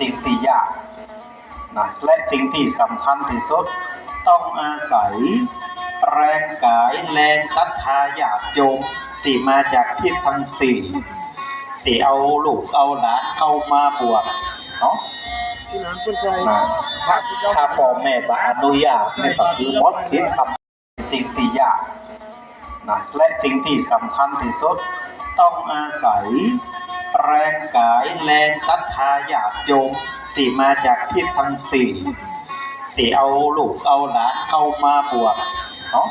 สิ่งที่ยากนะและสิ่งที่สำคัญที่สุด ต้องอาศัย แรงกายแรงศรัทธาญาติโยมที่มาจากทิศทั้งสี่ที่เอาลูกเอาหลานเข้ามาบวชเนาะที่นั้นเป็นใจนะถ้าถ้าพ่อแม่บาอนุญาตให้ก็คือหมดสิทธิ์ทำสิ่งที่ยากนะและสิ่งที่สำคัญที่สุด ต้องอาศัย แรงกายแรงศรัทธาญาติโยมที่มาจากทิศทั้งสี่ที่เอาลูกเอาหลานเข้ามาบวชเนาะ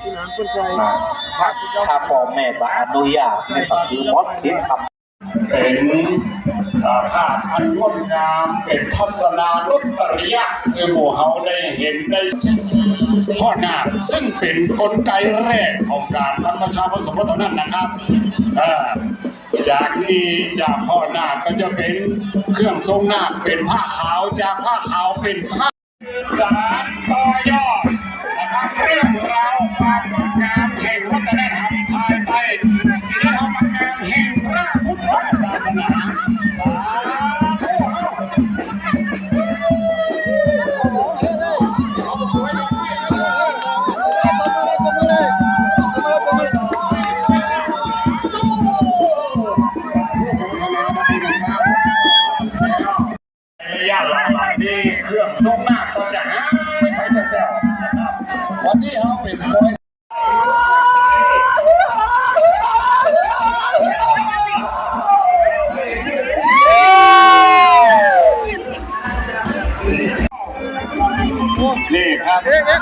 ที่นั้นเป็นใจนะถ้าถ้าพ่อแม่บาอนุญาตให้ก็คือหมดสิทธิ์ทำเป็นอ่าภาพอันงดงามเป็นทัศนานุตริยะคือหมู่เฮาได้เห็นได้พ่อนาคซึ่งเป็นกลไกแรกของการทำประชาผสมพัฒนั้นนะครับอ่า จากนี้จากพ่อนาคก็จะเป็นเครื่องทรงนาคเป็นผ้าขาวจากผ้าขาวเป็นผ้าสารต่อยอด นี่เครื่องทรงหน้าก็จะหายไปแต่แต่นะครับวันนี้เอาเป็นร้อยนี่ครับเอ๊ะเอ๊ะ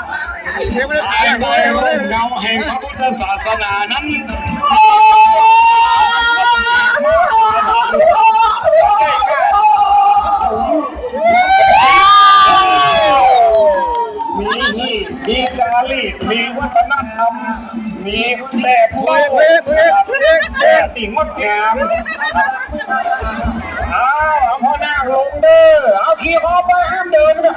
เอ๊ะไม่ได้ไอ้เอ๊ะใบไม่ได้ร่มเงาแห่งพระพุทธศาสนานั้นมีนี่มีจารีตมีวัฒนธรรม มีแบบโลกแต่ติงดงามเอาเอาพ่อหน้าลงเด้อเอาขี่คอไปห้ามเดินน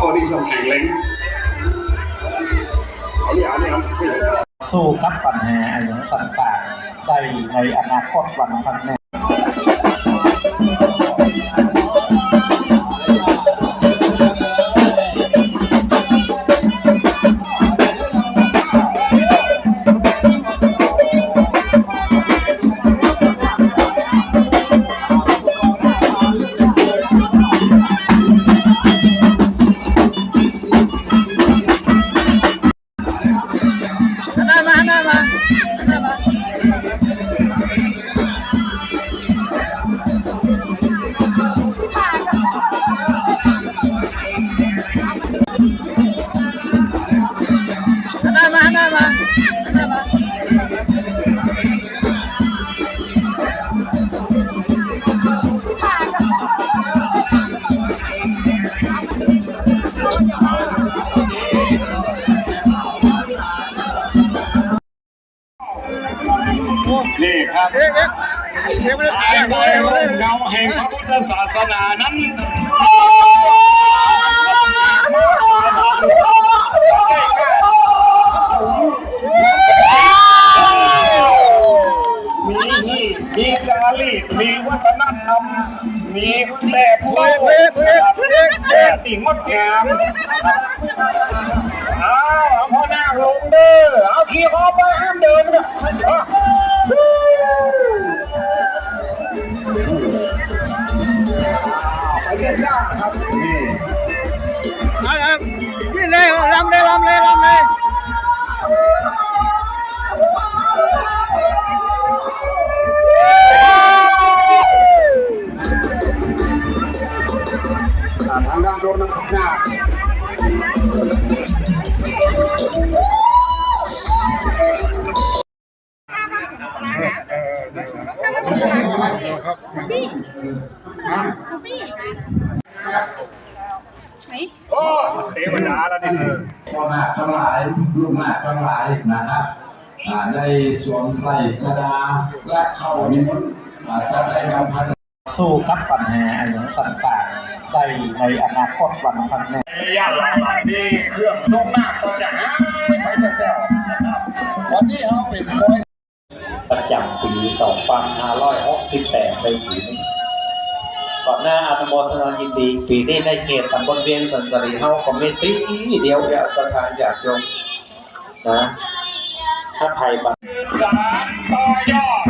โอ้นี่ส่งแข็งเล้งเอาเนี่ยเอาเนี่ยเอาเนี่ยสู้กับปัญหาอะไรต่างๆได้ในอนาคตวันข้างหน้า หน้ามาห แห่งพระพุทธศาสนานั้นมีนี่มีจารีตมีวัฒนธรรม มีแบบโลกแต่ติงดงามเอาเอาพ่อหน้าลงเด้อเอาขี่คอไปห้ามเดินนะ ทางด้านโดนน้หนาแล้วนี่พ่อมาทั้งหลลูกมาทั้งหลนะครับในสวมใส่ชดาและเข้าวิมุตจะได้นำพัะ สู้กับปัญหาอันอย่างต่างๆได้ในอนาคตวันข้างหน้าระยะหลังๆนี่เครื่องทรงหน้าก็จะหายไปแถวๆนะครับวันนี้เขาเป็นร้อยประจำปี2568ในปีนี้ก่อนหน้าอนุโมทนายินดี ปีนี้ในเขตตำบลเวียงสันสรีเฮาคอมเมตี้เดียวเนี่ยสถานอยากยงนะ ถ้าภัยบัตรสารต่อยอด